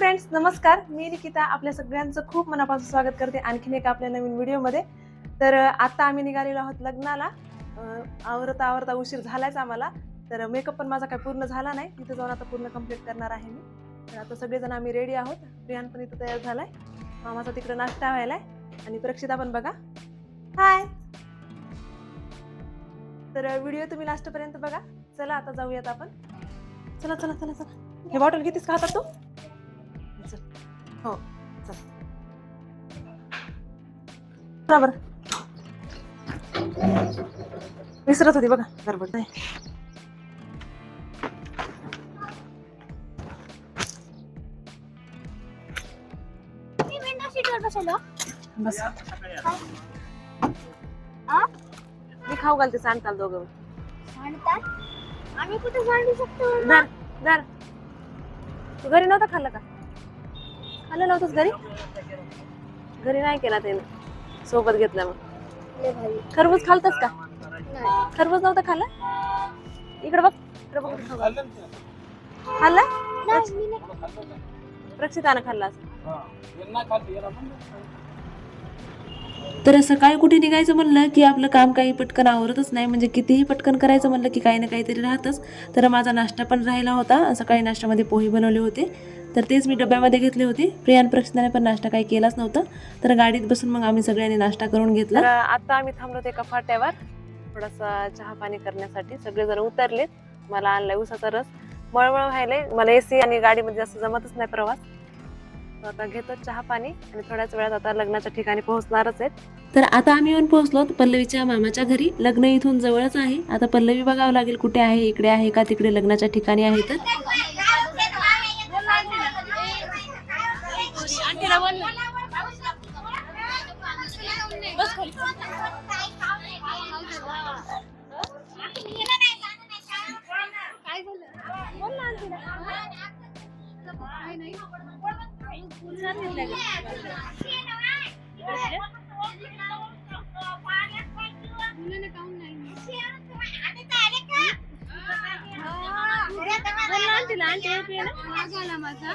Friends नमस्कार. मी निकिता आपल्या सगळ्यांचं खूप मनापासून स्वागत करते आणखीन एका आपल्या नवीन व्हिडिओमध्ये. तर आत्ता आता आम्ही निघालेलो आहोत लग्नाला. आवरता आवरता उशीर झालाच आम्हाला. तर मेकअप पण माझा काय पूर्ण झाला नाही. तिथे जाऊन आता पूर्ण कंप्लीट करणार आहे मी. तर आता सगळेजण आम्ही रेडी आहोत. प्रियान पण इथं तयार झालाय. मामाचा तिकडे नाश्ता व्हायला आहे आणि प्रक्षिता पण बघा. हाय तर व्हिडिओ तुम्ही लास्टपर्यंत बघा. चला आता जाऊयात आपण. चला चला चला चला. हे बॉटल कितीच का हातात तू? हो बरोबर. विसरत होती बघा गडबड नाही मी विंडो सीटवर बसलो बस. आ मी खाऊ घालते सांगताल दोघं. आम्ही कुठे सांडू शकतो? तू घरी नव्हता खाल्लं का? खाल्लं नव्हतंच घरी? घरी नाही केला त्याने. सोबत घेतलं मग. खरबूज खालतच का? नाही. खरबूज नव्हतं खाल्लं? इकडे बघ. इकडे बघ. खाल्लं. प्रक्षितानं खाल्ला. असं. तर सकाळी कुठे निघायचं म्हणलं की आपलं काम काही पटकन आवरतच नाही? म्हणजे कितीही पटकन करायचं म्हणलं की काही ना काहीतरी राहतच. तर माझा नाश्ता पण राहिला होता. सकाळी नाश्त्यामध्ये पोहे बनवले होते. तर तेच मी डब्यामध्ये घेतले होते. प्रियान प्रक्षिताने पण नाश्ता काही केलाच नव्हता. तर गाडीत बसून मग आम्ही सगळ्यांनी नाश्ता करून तर घेतला आता आम्ही थांबलो एका फाट्यावर थोडासा चहा पाणी करण्यासाठी सगळेजण उतरलेत. मला आणलाय उसाचा रस. मळमळ व्हायलाय. मला एसी आणि गाडीमध्ये जास्त जमतच नाही प्रवास. आता घेतो चहा पाणी आणि थोड्याच वेळात आता लग्नाच्या ठिकाणी पोहोचणारच आहेत. तर आता आम्ही येऊन पोहोचलो पल्लवीच्या मामाच्या घरी. लग्न इथून जवळच आहे. आता पल्लवी बघावं लागेल कुठे आहे इकडे आहे का तिकडे लग्नाच्या ठिकाणी आहे तर. काय झालं बोल ना आंटीला. काय नाही. मुलांना काहून नाही? बोल ना आंटीला, आंटी येते ना?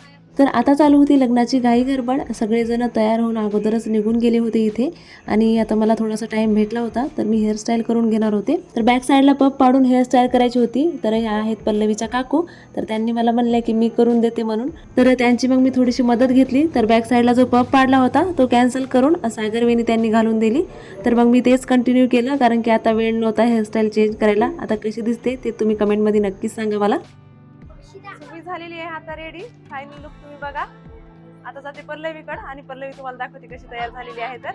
तर आता चालू होती लग्नाची घाई गडबड. सगळेजण तयार होऊन अगोदरच निघून गेले होते इथे. आणि आता मला थोडासा टाइम भेटला होता तर मी हेअरस्टाईल करून घेणार होते. तर बॅक साईडला पप पाडून हेअरस्टाईल करायची होती. तर ह्या आहेत पल्लवीच्या काकू. तर त्यांनी मला म्हणले की मी करून देते म्हणून. तर त्यांची मग मी थोडीशी मदत घेतली. तर बॅक साईडला जो पप पाडला होता तो कॅन्सल करून सागरवेणी त्यांनी घालून दिली. तर मग मी तेच कंटिन्यू केलं कारण की आता वेळ नव्हता हेअरस्टाईल चेंज करायला. आता कशी दिसते ते तुम्ही कमेंटमध्ये नक्कीच सांगा मला. मी झालेली आहे आता रेडी फायनल लुक तुम्ही बघा. आता जाते पल्लवीकडे आणि पल्लवी तुम्हाला दाखवते कशी तयार झालेली आहे तर.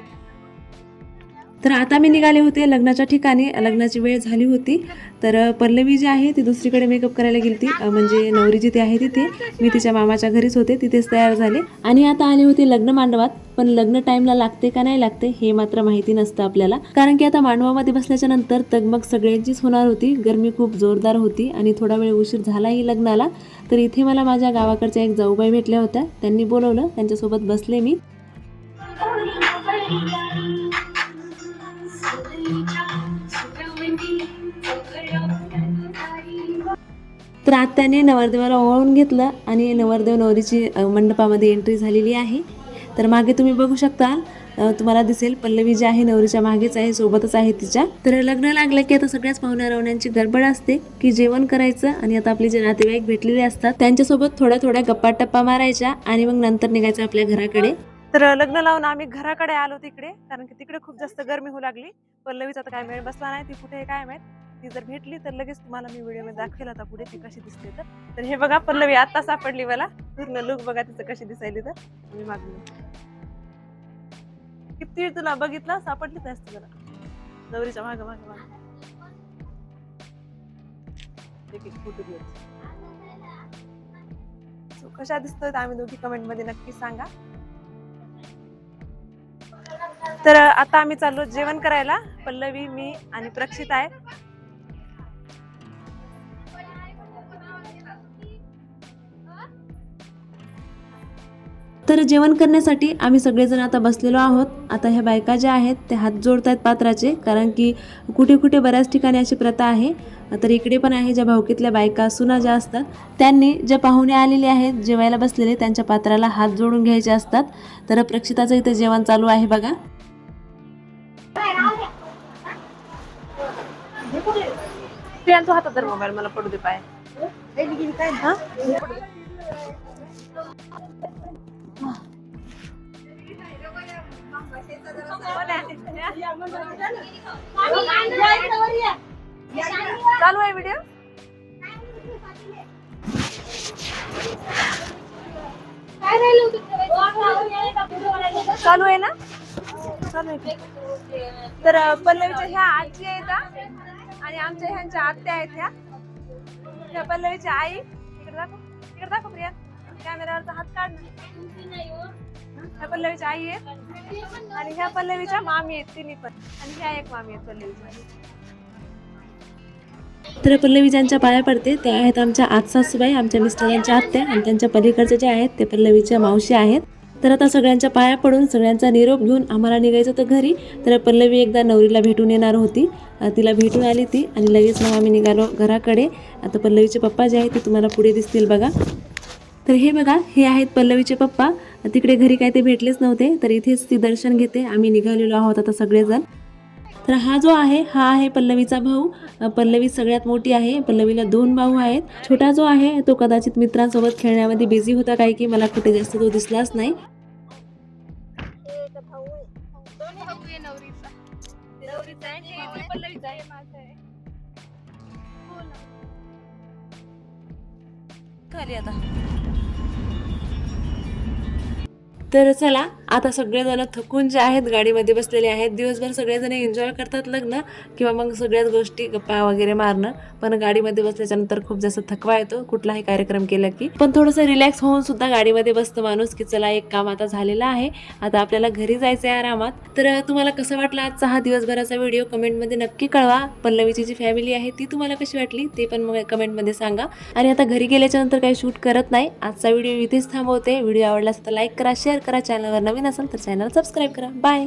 तर आता मी निघाले होते लग्नाच्या ठिकाणी. लग्नाची वेळ झाली होती. तर पल्लवी जी आहे ती दुसरीकडे मेकअप करायला गेली ती म्हणजे नवरी जिथे आहे तिथे. मी तिच्या मामाच्या घरीच होते. तिथेच तयार झाले. आणि आता आले होते लग्न मांडवात. पण लग्न टाइमला लागते का नाही लागते हे मात्र माहिती नसतं आपल्याला. कारण की आता मांडवामध्ये बसल्याच्या नंतर तगमग सगळ्यांचीच होणार होती. गरमी खूप जोरदार होती आणि थोडा वेळ उशीर झालाही लग्नाला. तर इथे मला माझ्या गावाकडच्या एक जाऊबाई भेटल्या होत्या. त्यांनी बोलवलं. त्यांच्यासोबत बसले मी. तर आत्याने नवरदेवाला ओळून घेतलं आणि नवरदेव नवरीची मंडपामध्ये एंट्री झालेली आहे. तर मागे तुम्ही बघू शकता तुम्हाला दिसेल पल्लवी जी आहे नवरीच्या मागेच आहे सोबतच आहे तिच्या. तर लग्न लागलं की आता सगळ्याच पाहुण्या रावण्यांची गडबड असते की जेवण करायचं आणि आता आपले जे नातेवाईक भेटलेले असतात त्यांच्यासोबत थोड्या थोड्या गप्पा टप्पा मारायच्या आणि मग नंतर निघायचं आपल्या घराकडे. तर लग्न लावून आम्ही घराकडे आलो तिकडे कारण की तिकडे खूप जास्त गरमी होऊ लागली. पल्लवीचा तर काय मेळ बसला नाही ती कुठे काय माहीत. ती जर भेटली तर लगेच तुम्हाला मी व्हिडिओमध्ये दाखवेल आता पुढे ती कशी दिसते तर. तर हे बघा पल्लवी आता सापडली मला. पूर्ण लुक बघा तिचं कशी दिसायली तर. मी मागली किती वेळ तुला बघितलं? सापडलीच असते जरा नवरीच्या माग माग माग. एक फोटो कशा दिसतोय आम्ही दोघी कमेंटमध्ये नक्की सांगा. तर आता आम्ही चाललो जेवण करायला. पल्लवी मी आणि प्रक्षित आहे. तर जेवण करण्यासाठी आम्ही सगळेजण आता बसलेलो आहोत. आता ह्या बायका ज्या आहेत ते हात जोडत आहेत पात्राचे कारण की कुठे कुठे बऱ्याच ठिकाणी अशी प्रथा आहे. तर इकडे पण आहे ज्या भावकीतल्या बायका सुना ज्या असतात त्यांनी ज्या पाहुणे आलेले आहेत जेवायला बसलेले त्यांच्या पात्राला हात जोडून घ्यायचे असतात. तर प्रक्षिताचं इथे जेवण चालू आहे बघा. हातात मोबाईल मला पडू दे पाय? चालू आहे व्हिडिओ चालू आहे ना? चालू आहे. तर पल्लवीच्या ह्या आजी आहेत आणि आमच्या ह्यांच्या आत्या आहेत ह्या. ह्या आई. इकडे दाखव. इकडे दाखव प्रिया. कॅमेरावरचा हात काढ ना. ह्या पल्लवीच्या आई आहेत आणि ह्या पल्लवीच्या मामी आहेत तिन्ही पण. आणि ह्या एक मामी आहेत पल्लवीच्या तर पल्लवी ज्यांच्या पाया पडते त्या आहेत आमच्या आजसासूबाई आमच्या मिस्टरांच्या आत्या आणि त्यांच्या पलीकडचे जे आहेत ते पल्लवीच्या मावशी आहेत. तर आता सगळ्यांच्या पाया पडून सगळ्यांचा निरोप घेऊन आम्हाला निघायचं होतं घरी. तर पल्लवी एकदा नवरीला भेटून येणार होती. तिला भेटून आली ती आणि लगेच मग आम्ही निघालो घराकडे. आता पल्लवीचे पप्पा जे आहेत ते तुम्हाला पुढे दिसतील बघा. तर हे बघा हे आहेत पल्लवीचे पप्पा. तिकडे घरी काय ते भेटलेच नव्हते तर इथेच ती दर्शन घेते. आम्ही निघालेलो आहोत आता सगळेजण. तर हा जो आहे हा आहे पल्लवीचा भाऊ. पल्लवी सगळ्यात मोठी आहे. पल्लवीला दोन भाऊ आहेत. छोटा जो आहे तो कदाचित मित्रांसोबत खेळण्यामध्ये बिझी होता काय की मला कुठे जास्त तो दिसलाच नाही. पल्लवीचा आहे माझा आहे. हो खाली आता तर चला आता सगळेजण थकून जे आहेत गाडीमध्ये बसलेले आहेत दिवसभर सगळेजण एन्जॉय करतात लग्न किंवा मग सगळ्याच गोष्टी गप्पा वगैरे मारणं. पण गाडीमध्ये बसल्याच्या नंतर खूप जास्त थकवा येतो कुठलाही कार्यक्रम केला की. पण थोडंसं रिलॅक्स होऊन सुद्धा गाडीमध्ये बसतो माणूस की चला एक काम आता झालेलं आहे. आता आपल्याला घरी जायचं आहे आरामात. तर तुम्हाला कसं वाटलं आजचा हा दिवसभराचा व्हिडिओ कमेंटमध्ये नक्की कळवा. पल्लवीची जी फॅमिली आहे ती तुम्हाला कशी वाटली? ते पण मग कमेंटमध्ये सांगा. आणि आता घरी गेल्याच्यानंतर काही शूट करत नाही. आजचा व्हिडिओ इथेच थांबवते. व्हिडिओ आवडला तर लाईक करा शेअर करा चॅनलवर नवीन असाल तर चॅनल सबस्क्राईब करा. बाय.